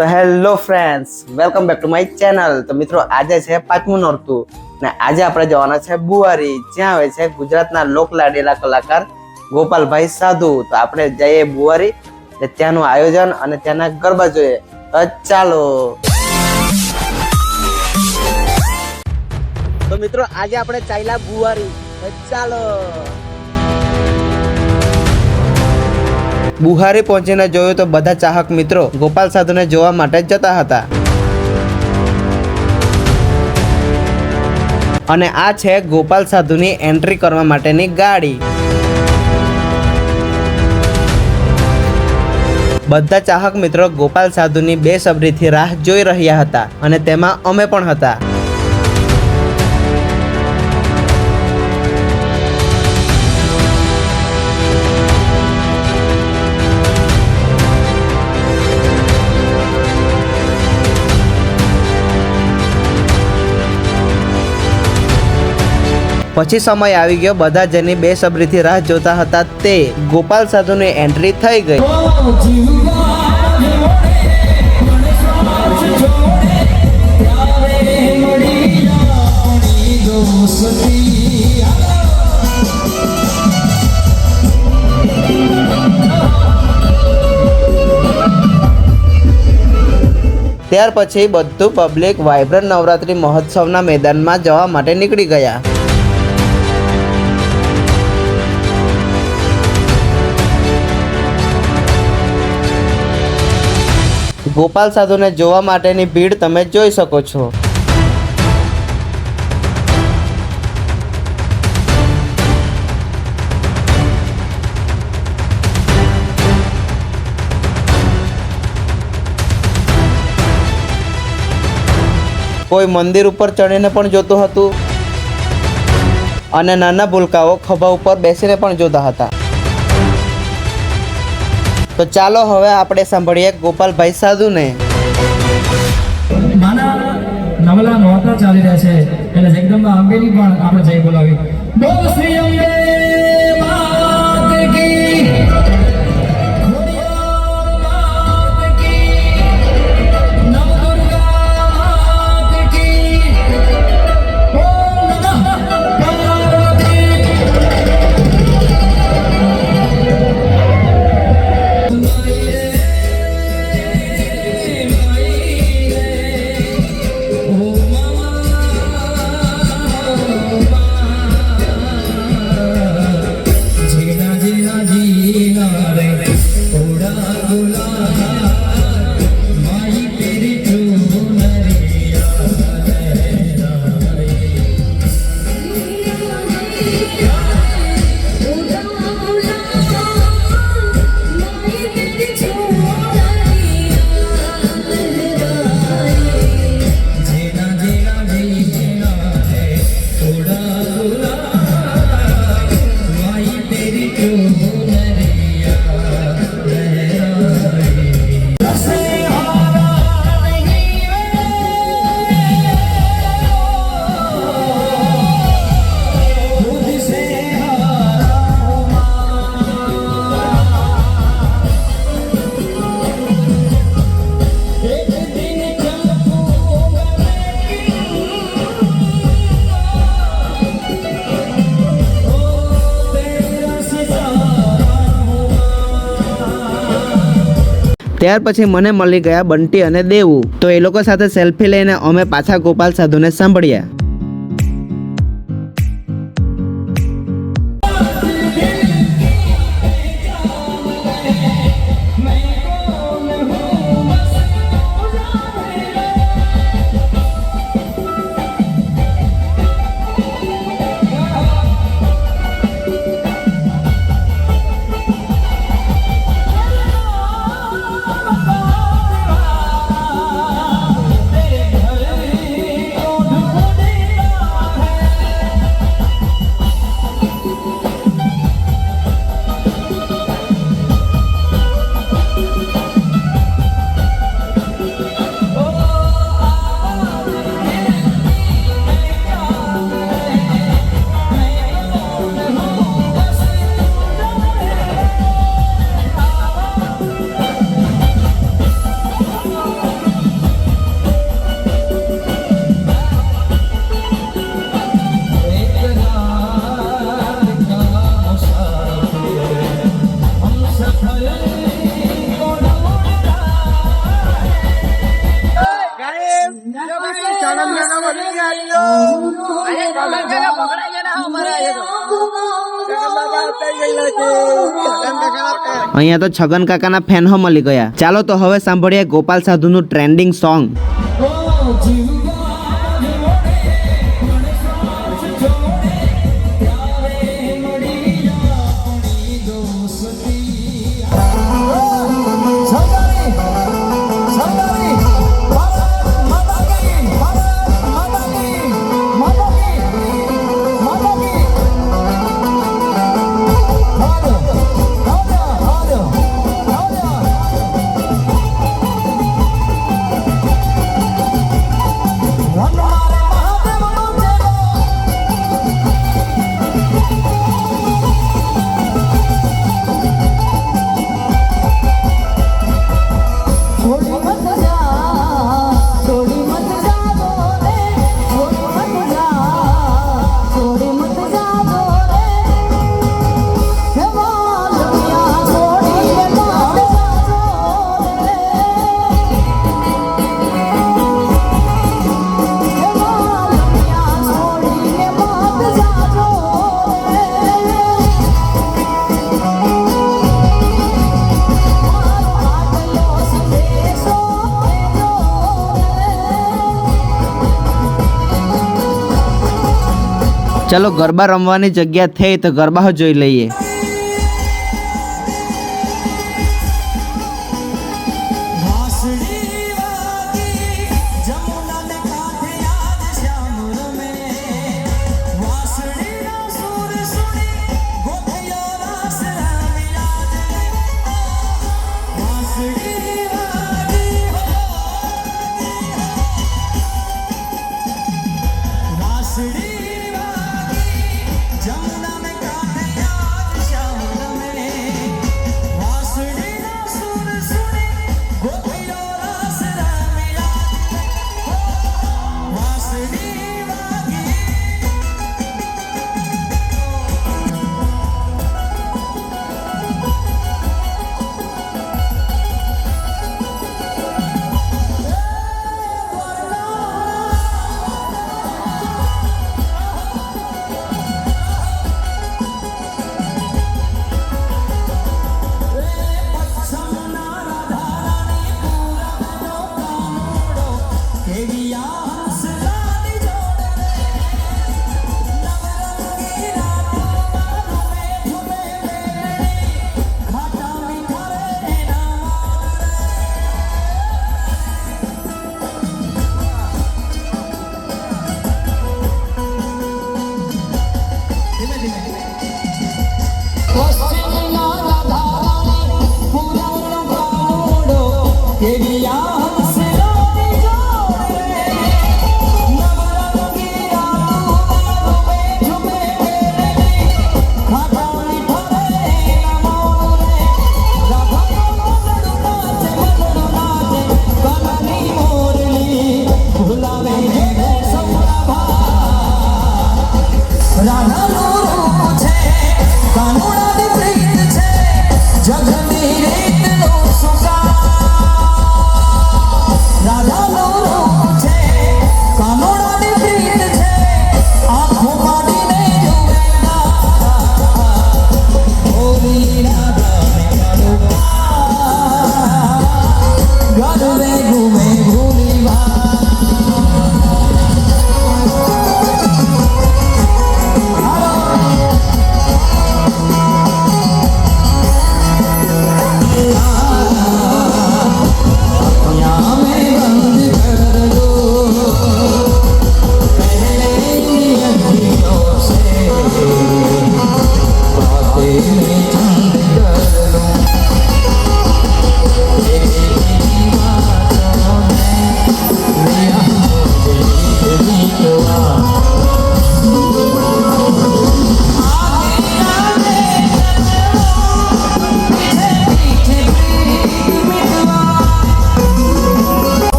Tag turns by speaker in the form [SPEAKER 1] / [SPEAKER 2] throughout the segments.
[SPEAKER 1] તો hello friends welcome back to my channel તો મિત્રો, આજે છે પાંચમું નોરતું ને આજે આપણે જવાના છે બુવારી જ્યાં આવે છે ગુજરાતના લોકલાડેલા કલાકાર ગોપાલભાઈ સાધુ. તો આપણે જઈએ બુવારી ને ત્યાંનું આયોજન અને ત્યાંના ગરબા જોઈએ. તો ચાલો. તો મિત્રો, આજે આપણે ચાલ્યા બુવારી ચાલો. બુહારી પહોંચીને જોયું તો બધા ચાહક મિત્રો ગોપાલ સાધુને જોવા માટે જતા હતા. અને આ છે ગોપાલ સાધુની એન્ટ્રી કરવા માટેની ગાડી. બધા ચાહક મિત્રો ગોપાલ સાધુની બે સબરીથી રાહ જોઈ રહ્યા હતા અને તેમાં અમે પણ હતા. પછી સમય આવી ગયો. બધા જેની બે સબરીથી રાહ જોતા હતા તે ગોપાલ સાધુની એન્ટ્રી થઈ ગઈ. ત્યાર પછી બધું પબ્લિક વાઇબ્રન્ટ નવરાત્રી મહોત્સવના મેદાનમાં જવા માટે નીકળી ગયા. ગોપાલ સાધુને જોવા માટેની ભીડ તમે જોઈ શકો છો. કોઈ મંદિર ઉપર ચડીને પણ જોતું હતું અને નાના ભૂલકાઓ ખભા ઉપર બેસીને પણ જોતા હતા. તો ચાલો હવે આપણે સાંભળીએ ગોપાલભાઈ સાધુને.
[SPEAKER 2] નાના નવલા નોરતા ચાલી રહ્યા છે. એટલે જગદંબા અંબેની પણ આપણે જય બોલાવી. બોલ શ્રી અંબે!
[SPEAKER 1] ત્યાર પછી મને મળી ગયા બંટી અને દેવું. તો એ લોકો સાથે સેલ્ફી લઈને અમે પાછા ગોપાલ સાધુને સાંભળ્યા.
[SPEAKER 2] અહીંયા તો છગન કાકાના ફેન હો મળી ગયા. ચાલો તો હવે સાંભળીએ ગોપાલ સાધુનું ટ્રેન્ડિંગ સોંગ ચાલો ગરબા રમવાની જગ્યા થઈ તો ગરબા જોઈ લઈએ.
[SPEAKER 3] 我。Ooh.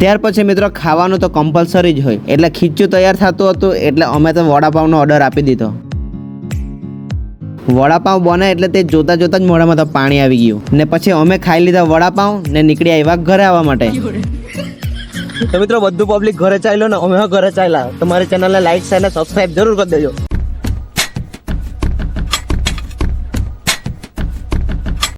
[SPEAKER 1] ત્યાર પછી મિત્રો ખાવાનું તો કમ્પલસરી જ હોય. એટલે ખીચું તૈયાર થતું હતું, એટલે અમે તો વડાપાવનો ઓર્ડર આપી દીધો. વડાપાવ બને એટલે તે જોતા જોતા જ મોઢામાં તો પાણી આવી ગયું. ને પછી અમે ખાઈ લીધા વડાપાવ, ને નીકળી આવ્યા ઘરે આવવા માટે. તો મિત્રો, બધું પબ્લિક ઘરે ચાલ્યો ને અમે ઘરે ચાલ્યા. તમારી ચેનલને લાઈક અને સબસ્ક્રાઇબ જરૂર કરી દેજો.